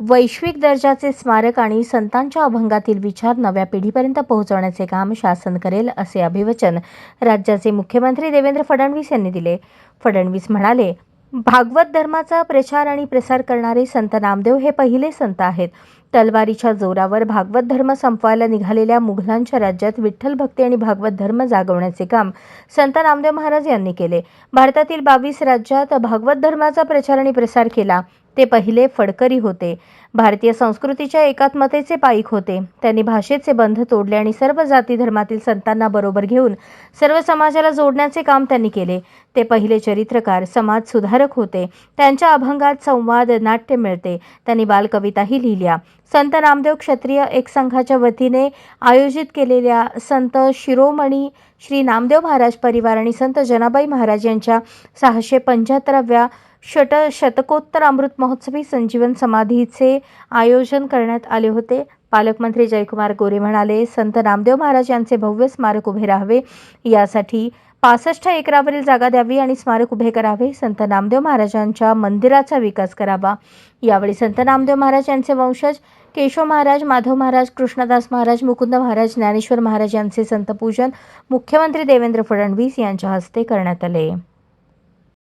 वैश्विक दर्जाचे स्मारक आणि संतांच्या अभंगातील विचार नव्या पिढीपर्यंत पोहोचवण्याचे काम शासन करेल असे अभिवचन राज्याचे मुख्यमंत्री देवेंद्र फडणवीस यांनी दिले. फडणवीस म्हणाले भागवत धर्माचा प्रचार आणि प्रसार करणारे संत नामदेव हे पहिले संत आहेत. तलवारीच्या जोरावर भागवत धर्म संपवायला निघालेल्या मुघलांच्या राज्यात विठ्ठल भक्ती आणि भागवत धर्म जागवण्याचे काम संत नामदेव महाराज यांनी केले. भारतातील बावीस राज्यात भागवत धर्माचा प्रचार आणि प्रसार केला. ते पहिले फडकरी होते. भारतीय संस्कृतीच्या एकात्मतेचे पाईक होते. त्यांनी भाषेचे बंध तोडले आणि सर्व जाती धर्मातील संतांना बरोबर घेऊन सर्व समाजाला जोडण्याचे काम त्यांनी केले. ते पहिले चरित्रकार समाज सुधारक होते. त्यांच्या अभंगात संवाद नाट्य मिळते. त्यांनी बालकविताही लिहिल्या. संत नामदेव क्षत्रिय एक संघाच्या वतीने आयोजित केलेल्या संत शिरोमणी श्री नामदेव महाराज परिवार आणि संत जनाबाई महाराज यांच्या सहाशे पंच्याहत्तराव्या शट शतकोत्तर अमृत महोत्सवी संजीवन समाधीचे आयोजन करण्यात आले होते. पालकमंत्री जयकुमार गोरे म्हणाले संत नामदेव महाराज यांचे भव्य स्मारक उभे राहावे. यासाठी पासष्ट एकरावरील जागा द्यावी आणि स्मारक उभे करावे. संत नामदेव महाराजांच्या मंदिराचा विकास करावा. यावेळी संत नामदेव महाराज यांचे वंशज केशव महाराज माधव महाराज कृष्णदास महाराज मुकुंद महाराज ज्ञानेश्वर महाराज यांचे संतपूजन मुख्यमंत्री देवेंद्र फडणवीस यांच्या हस्ते करण्यात आले.